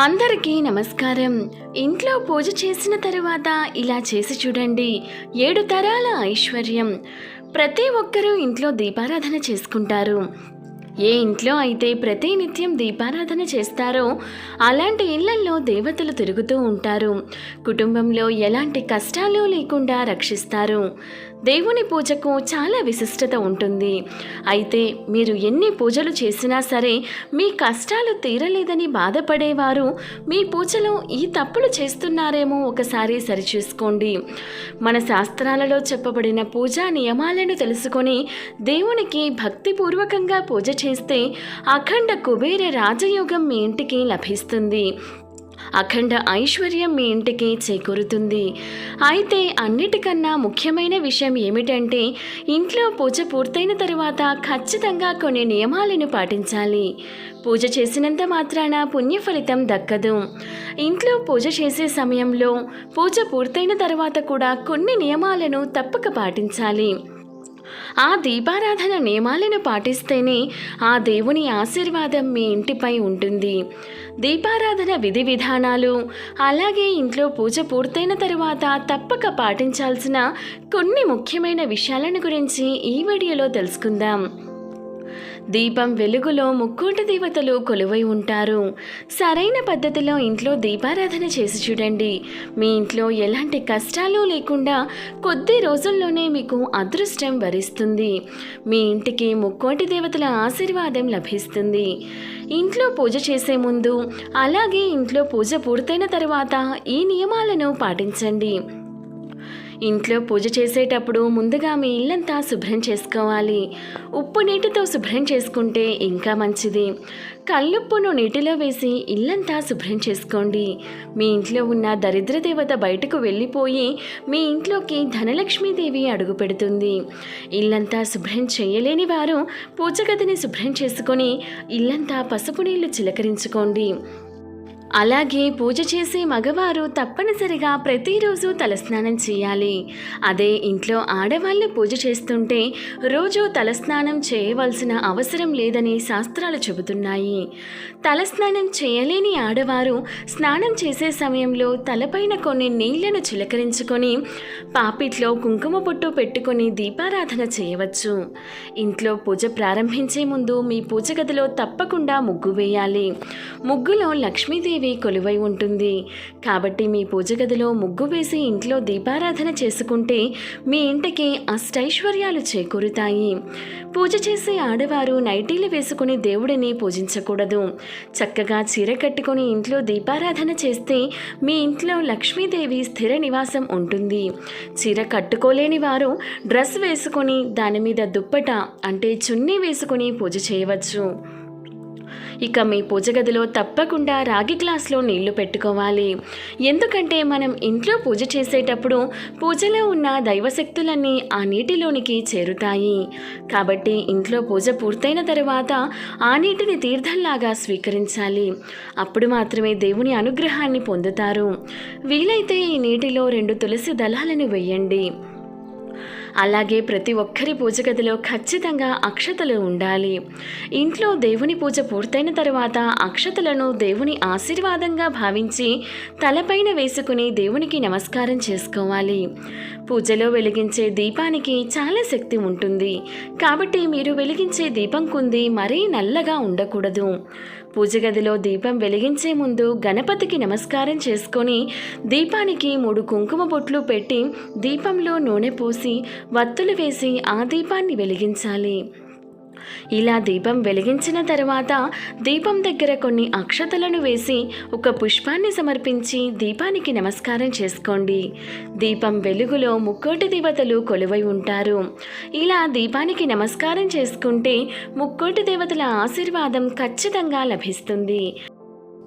అందరికీ నమస్కారం. ఇంట్లో పూజ చేసిన తరువాత ఇలా చేసి చూడండి. ఏడు తరాల ఐశ్వర్యం. ప్రతి ఒక్కరూ ఇంట్లో దీపారాధన చేసుకుంటారు. ఏ ఇంట్లో అయితే ప్రతి నిత్యం దీపారాధన చేస్తారో అలాంటి ఇళ్ళల్లో దేవతలు తిరుగుతూ ఉంటారు. కుటుంబంలో ఎలాంటి కష్టాలు లేకుండా రక్షిస్తారు. దేవుని పూజకు చాలా విశిష్టత ఉంటుంది. అయితే మీరు ఎన్ని పూజలు చేసినా సరే మీ కష్టాలు తీరలేదని బాధపడేవారు మీ పూజలో ఈ తప్పులు చేస్తున్నారేమో ఒకసారి సరిచూసుకోండి. మన శాస్త్రాలలో చెప్పబడిన పూజా నియమాలను తెలుసుకొని దేవునికి భక్తిపూర్వకంగా పూజ చేస్తే అఖండ కుబేర రాజయోగం మీ ఇంటికి లభిస్తుంది. అఖండ ఐశ్వర్యం మీ ఇంటికి చేకూరుతుంది. అయితే అన్నిటికన్నా ముఖ్యమైన విషయం ఏమిటంటే ఇంట్లో పూజ పూర్తయిన తరువాత ఖచ్చితంగా కొన్ని నియమాలను పాటించాలి. పూజ చేసినంత మాత్రాన పుణ్య ఫలితం దక్కదు. ఇంట్లో పూజ చేసే సమయంలో పూజ పూర్తయిన తర్వాత కూడా కొన్ని నియమాలను తప్పక పాటించాలి. ఆ దీపారాధన నియమాలను పాటిస్తేనే ఆ దేవుని ఆశీర్వాదం మీ ఇంటిపై ఉంటుంది. దీపారాధన విధి విధానాలు అలాగే ఇంట్లో పూజ పూర్తయిన తరువాత తప్పక పాటించాల్సిన కొన్ని ముఖ్యమైన విషయాలను గురించి ఈ వీడియోలో తెలుసుకుందాం. దీపం వెలుగులో ముక్కోటి దేవతలు కొలువై ఉంటారు. సరైన పద్ధతిలో ఇంట్లో దీపారాధన చేసి చూడండి. మీ ఇంట్లో ఎలాంటి కష్టాలు లేకుండా కొద్ది రోజుల్లోనే మీకు అదృష్టం వరిస్తుంది. మీ ఇంటికి ముక్కోటి దేవతల ఆశీర్వాదం లభిస్తుంది. ఇంట్లో పూజ చేసే ముందు అలాగే ఇంట్లో పూజ పూర్తయిన తర్వాత ఈ నియమాలను పాటించండి. ఇంట్లో పూజ చేసేటప్పుడు ముందుగా మీ ఇల్లంతా శుభ్రం చేసుకోవాలి. ఉప్పు నీటితో శుభ్రం చేసుకుంటే ఇంకా మంచిది. కల్లుప్పును నీటిలో వేసి ఇల్లంతా శుభ్రం చేసుకోండి. మీ ఇంట్లో ఉన్న దరిద్ర దేవత బయటకు వెళ్ళిపోయి మీ ఇంట్లోకి ధనలక్ష్మీదేవి అడుగు పెడుతుంది. ఇల్లంతా శుభ్రం చేయలేని వారు పూజగదిని శుభ్రం చేసుకొని ఇల్లంతా పసుపు నీళ్ళు చిలకరించుకోండి. అలాగే పూజ చేసే మగవారు తప్పనిసరిగా ప్రతిరోజు తలస్నానం చేయాలి. అదే ఇంట్లో ఆడవాళ్ళు పూజ చేస్తుంటే రోజు తలస్నానం చేయవలసిన అవసరం లేదని శాస్త్రాలు చెబుతున్నాయి. తలస్నానం చేయలేని ఆడవారు స్నానం చేసే సమయంలో తలపైన కొన్ని నీళ్ళను చిలకరించుకొని పాపిట్లో కుంకుమ పొట్టు పెట్టుకొని దీపారాధన చేయవచ్చు. ఇంట్లో పూజ ప్రారంభించే ముందు మీ పూజ గదిలో తప్పకుండా ముగ్గు వేయాలి. ముగ్గులో లక్ష్మీదేవి లక్ష్మీదేవి కొలువై ఉంటుంది. కాబట్టి మీ పూజ గదిలో ముగ్గు వేసి ఇంట్లో దీపారాధన చేసుకుంటే మీ ఇంటికి అష్టైశ్వర్యాలు చేకూరుతాయి. పూజ చేసే ఆడవారు నైటీలు వేసుకుని దేవుడిని పూజించకూడదు. చక్కగా చీర కట్టుకుని ఇంట్లో దీపారాధన చేస్తే మీ ఇంట్లో లక్ష్మీదేవి స్థిర నివాసం ఉంటుంది. చీర కట్టుకోలేని వారు డ్రెస్ వేసుకొని దాని మీద దుప్పట అంటే చున్నీ వేసుకుని పూజ చేయవచ్చు. ఇక మీ పూజ గదిలో తప్పకుండా రాగి గ్లాస్లో నీళ్ళు పెట్టుకోవాలి. ఎందుకంటే మనం ఇంట్లో పూజ చేసేటప్పుడు పూజలో ఉన్న దైవశక్తులన్నీ ఆ నీటిలోనికి చేరుతాయి. కాబట్టి ఇంట్లో పూజ పూర్తయిన తర్వాత ఆ నీటిని తీర్థంలాగా స్వీకరించాలి. అప్పుడు మాత్రమే దేవుని అనుగ్రహాన్ని పొందుతారు. వీలైతే ఈ నీటిలో రెండు తులసి దళాలను వెయ్యండి అలాగే ప్రతి ఒక్కరి పూజ గదిలో ఖచ్చితంగా అక్షతలు ఉండాలి. ఇంట్లో దేవుని పూజ పూర్తయిన తర్వాత అక్షతలను దేవుని ఆశీర్వాదంగా భావించి తలపైన వేసుకుని దేవునికి నమస్కారం చేసుకోవాలి. పూజలో వెలిగించే దీపానికి చాలా శక్తి ఉంటుంది. కాబట్టి మీరు వెలిగించే దీపం కుంది మరీ నల్లగా ఉండకూడదు. పూజ గదిలో దీపం వెలిగించే ముందు గణపతికి నమస్కారం చేసుకొని దీపానికి మూడు కుంకుమ బొట్లు పెట్టి దీపంలో నూనె పోసి వత్తులు వేసి ఆ దీపాన్ని వెలిగించాలి. ఇలా దీపం వెలిగించిన తర్వాత దీపం దగ్గర కొన్ని అక్షతలను వేసి ఒక పుష్పాన్ని సమర్పించి దీపానికి నమస్కారం చేసుకోండి. దీపం వెలుగులో ముక్కోటి దేవతలు కొలువై ఉంటారు. ఇలా దీపానికి నమస్కారం చేసుకుంటే ముక్కోటి దేవతల ఆశీర్వాదం ఖచ్చితంగా లభిస్తుంది.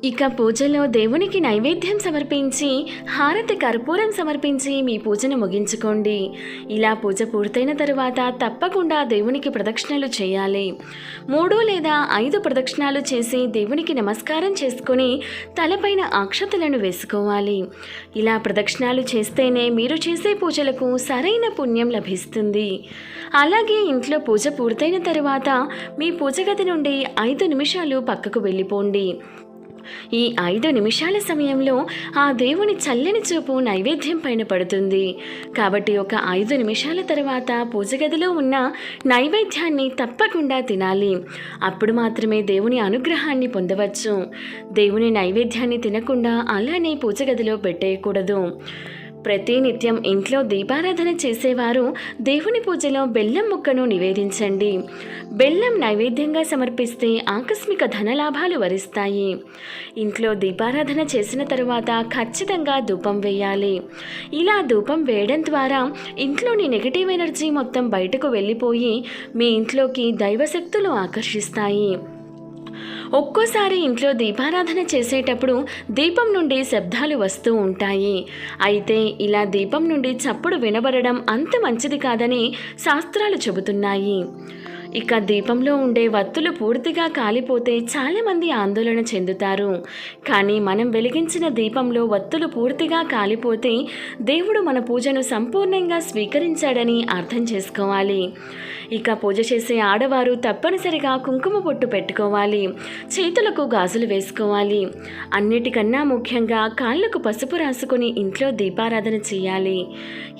ఇక పూజలో దేవునికి నైవేద్యం సమర్పించి హారతి కర్పూరం సమర్పించి మీ పూజను ముగించుకోండి. ఇలా పూజ పూర్తయిన తరువాత తప్పకుండా దేవునికి ప్రదక్షిణలు చేయాలి. మూడు లేదా ఐదు ప్రదక్షిణాలు చేసి దేవునికి నమస్కారం చేసుకొని తలపైన అక్షతలను వేసుకోవాలి. ఇలా ప్రదక్షిణాలు చేస్తేనే మీరు చేసే పూజలకు సరైన పుణ్యం లభిస్తుంది. అలాగే ఇంట్లో పూజ పూర్తయిన తరువాత మీ పూజ గది నుండి ఐదు నిమిషాలు పక్కకు వెళ్ళిపోండి. ఈ ఐదు నిమిషాల సమయంలో ఆ దేవుని చల్లని చూపు నైవేద్యం పైన పడుతుంది. కాబట్టి ఒక ఐదు నిమిషాల తర్వాత పూజ గదిలో ఉన్న నైవేద్యాన్ని తప్పకుండా తినాలి. అప్పుడు మాత్రమే దేవుని అనుగ్రహాన్ని పొందవచ్చు. దేవుని నైవేద్యాన్ని తినకుండా అలానే పూజ గదిలో పెట్టేయకూడదు. ప్రతినిత్యం ఇంట్లో దీపారాధన చేసేవారు దేవుని పూజలో బెల్లం ముక్కను నివేదించండి. బెల్లం నైవేద్యంగా సమర్పిస్తే ఆకస్మిక ధనలాభాలు వరిస్తాయి. ఇంట్లో దీపారాధన చేసిన తరువాత ఖచ్చితంగా ధూపం వేయాలి. ఇలా ధూపం వేయడం ద్వారా ఇంట్లోని నెగిటివ్ ఎనర్జీ మొత్తం బయటకు వెళ్ళిపోయి మీ ఇంట్లోకి దైవశక్తులు ఆకర్షిస్తాయి. ఒక్కోసారి ఇంట్లో దీపారాధన చేసేటప్పుడు దీపం నుండి శబ్దాలు వస్తూ ఉంటాయి. అయితే ఇలా దీపం నుండి చప్పుడు వినబడడం అంత మంచిది కాదని శాస్త్రాలు చెబుతున్నాయి. ఇక దీపంలో ఉండే వత్తులు పూర్తిగా కాలిపోతే చాలామంది ఆందోళన చెందుతారు. కానీ మనం వెలిగించిన దీపంలో వత్తులు పూర్తిగా కాలిపోతే దేవుడు మన పూజను సంపూర్ణంగా స్వీకరించాడని అర్థం చేసుకోవాలి. ఇక పూజ చేసే ఆడవారు తప్పనిసరిగా కుంకుమ పొట్టు పెట్టుకోవాలి చేతులకు గాజులు వేసుకోవాలి. అన్నిటికన్నా ముఖ్యంగా కాళ్ళకు పసుపు రాసుకుని ఇంట్లో దీపారాధన చేయాలి.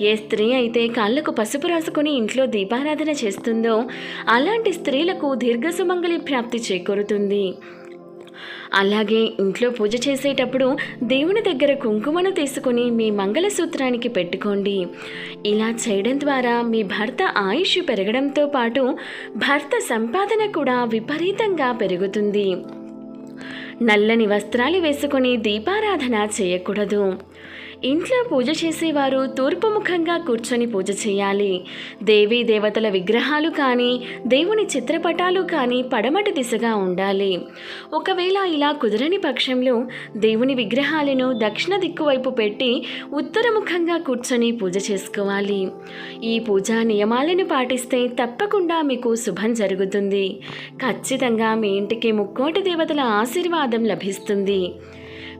ఏ స్త్రీ అయితే కాళ్ళకు పసుపు రాసుకుని ఇంట్లో దీపారాధన చేస్తుందో అలాంటి స్త్రీలకు దీర్ఘ సుమంగళి ప్రాప్తి చేకూరుతుంది. అలాగే ఇంట్లో పూజ చేసేటప్పుడు దేవుని దగ్గర కుంకుమను తీసుకుని మీ మంగళసూత్రానికి పెట్టుకోండి. ఇలా చేయడం ద్వారా మీ భర్త ఆయుష్ పెరగడంతో పాటు భర్త సంపాదన కూడా విపరీతంగా పెరుగుతుంది. నల్లని వస్త్రాలు వేసుకొని దీపారాధన చేయకూడదు. ఇంట్లో పూజ చేసేవారు తూర్పు ముఖంగా కూర్చొని పూజ చేయాలి. దేవీ దేవతల విగ్రహాలు కానీ దేవుని చిత్రపటాలు కానీ పడమటి దిశగా ఉండాలి. ఒకవేళ ఇలా కుదరని పక్షంలో దేవుని విగ్రహాలను దక్షిణ దిక్కు వైపు పెట్టి ఉత్తరముఖంగా కూర్చొని పూజ చేసుకోవాలి. ఈ పూజా నియమాలను పాటిస్తే తప్పకుండా మీకు శుభం జరుగుతుంది. ఖచ్చితంగా మీ ఇంటికి ముక్కోటి దేవతల ఆశీర్వాదం లభిస్తుంది.